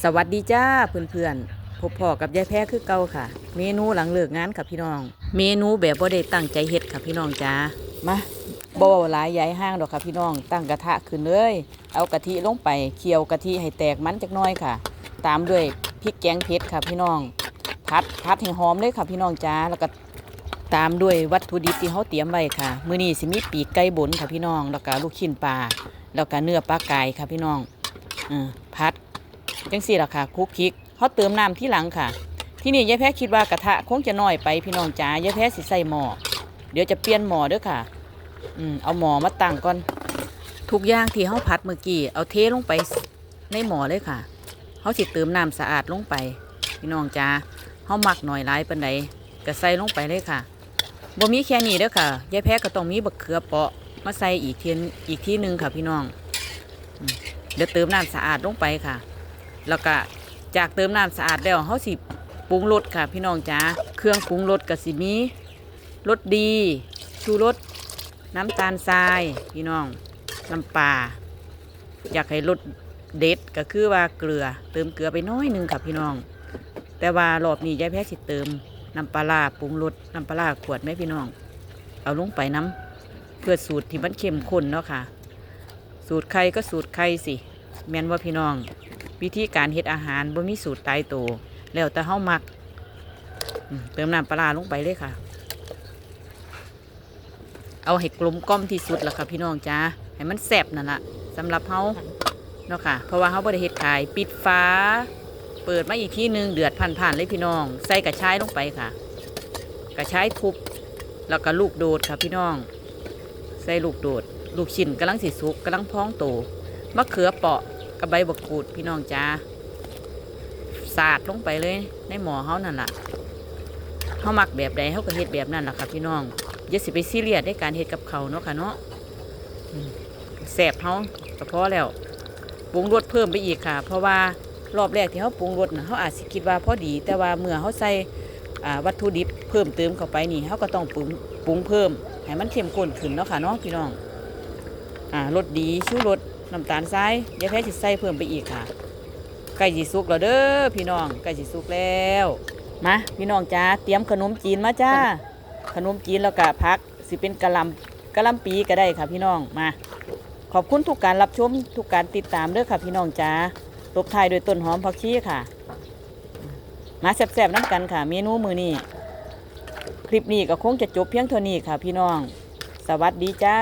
สวัสดีจ้าเพื่อนๆพบพ่อกับยายแพ้คือเก่าค่ะ เมนูหลังเลิกงานค่ะพี่น้อง เมนูแบบบ่ได้ตั้งใจเฮ็ดค่ะพี่น้องจ้ามาบ่หลายยายห้างดอกค่ะพี่น้อง ตั้งกระทะขึ้นเลย เอากะทิลงไปเคี่ยวกะทิให้แตกมันจักน้อยค่ะ ตามด้วยพริกแกงเผ็ดค่ะพี่น้องพัดพัดให้หอมเลยค่ะพี่น้องจ้าแล้วก็ตามด้วยวัตถุดิบที่เขาเตรียมไว้ค่ะ มื้อนี้สิมีปีกไก่บนค่ะพี่น้อง แล้วก็ลูกชิ้นปลา แล้วก็เนื้อปลาไก่ค่ะพี่น้องอพัด จังสี่ล่ะค่ะคุกคิกเขาเติมน้ำที่หลังค่ะ ที่นี่ยายแพ้คิดว่ากระทะคงจะน้อยไปพี่น้องจ๋ายายแพ้สิใส่หม้อเดี๋ยวจะเปลี่ยนหม้อเด้อค่ะ อืมเอาหม้อมาตั้งก่อนทุกอย่างที่เขาผัดเมื่อกี้เอาเทลงไปในหม้อเลยค่ะเขาสิเติมน้ำสะอาดลงไป พี่น้องจ๋าเขาหมักหน่อยหลายปันใดก็ใส่ลงไปเลยค่ะบ่มีแค่นี้เด้อค่ะยายแพ้ก็ต้องมีบักเขือเปาะมาใส่อีกเทียนอีกที่หนึ่งค่ะพี่น้องเดี๋ยวเติมน้ำสะอาดลงไปค่ะ แล้วก็จากเติมน้ำสะอาดแล้วเขาสิปรุงรสค่ะ พี่น้องจ๋าเครื่องปรุงรสก็สิมีรสดี ชูรสน้ำตาลทราย พี่น้องน้ำปลาอยากให้รสเด็ดก็คือว่าเกลือ เติมเกลือไปน้อยนึงค่ะพี่น้อง แต่ว่ารอบนี้ยายแพ้สิเติมน้ำปลาปรุงรสน้ำปลาขวดไหมพี่น้อง เอาลงไปน้ำเพื่อสูตรที่มันเข้มข้นเนาะค่ะ สูตรใครก็สูตรใครสิแมนว่าพี่น้อง วิธีการเฮ็ดอาหารบ่มีสูตรตายตัวแล้วแต่เฮามักเติมน้ำปลาลงไปเลยค่ะ เอาให้กลมกล่อมที่สุดละค่ะพี่น้องจ้าให้มันแซ่บนั่นละสำหรับเฮาเนาะค่ะ เพราะว่าเฮาบ่ได้เฮ็ดขาย ปิดฟ้า เปิดมาอีกทีหนึงเดือดผ่านๆเลยพี่น้อง ใส่กระชายลงไปค่ะ กระชายทุบแล้วก็ลูกโดดค่ะพี่น้อง ใส่ลูกโดด ลูกชิ้นกำลังสิสุกกำลังพองโตมะเขือเปาะ กับใบบักกูดพี่น้องจ้าสาดลงไปเลย ในหม้อเฮานั่นล่ะเฮามักแบบใดเฮาก็เฮ็ดแบบนั้นล่ะค่ะพี่น้องอย่าสิไปซีเรียสในการเฮ็ดกับเขาเนาะค่ะเนาะแสบเฮาก็พอแล้วปรุงรสเพิ่มไปอีกค่ะ เพราะว่ารอบแรกที่เฮาปรุงรสน่ะเฮาอาจสิคิดว่าพอดี แต่ว่าเมื่อเฮาใส่อวัตถุดิบเพิ่มเติมเข้าไปนี่เฮาก็ต้องปรุงปรุงเพิ่มให้มันเข้มข้นขึ้นเนาะค่ะเนาะพี่น้องอ่ารสดีชูรส น้ำตาลทรายยายแพ้สิใส่เพิ่มไปอีกค่ะใกล้สิสุกแล้วเด้อพี่น้องใกล้สิสุกแล้วมาพี่น้องจ้าเตรียมขนมจีนมาจ้าขนมจีนแล้วก็พักสิเป็นกะลำกะลำปีก็ได้ค่ะพี่น้องมาขอบคุณทุกการรับชมทุกการติดตามเด้อค่ะพี่น้องจ้าตบท้ายโดยต้นหอมผักชีค่ะ มาแซ่บๆน้ำกันค่ะ เมนูมือนี้คลิปนี้ก็คงจะจบเพียงเท่านี้ค่ะพี่น้อง สวัสดีจ้า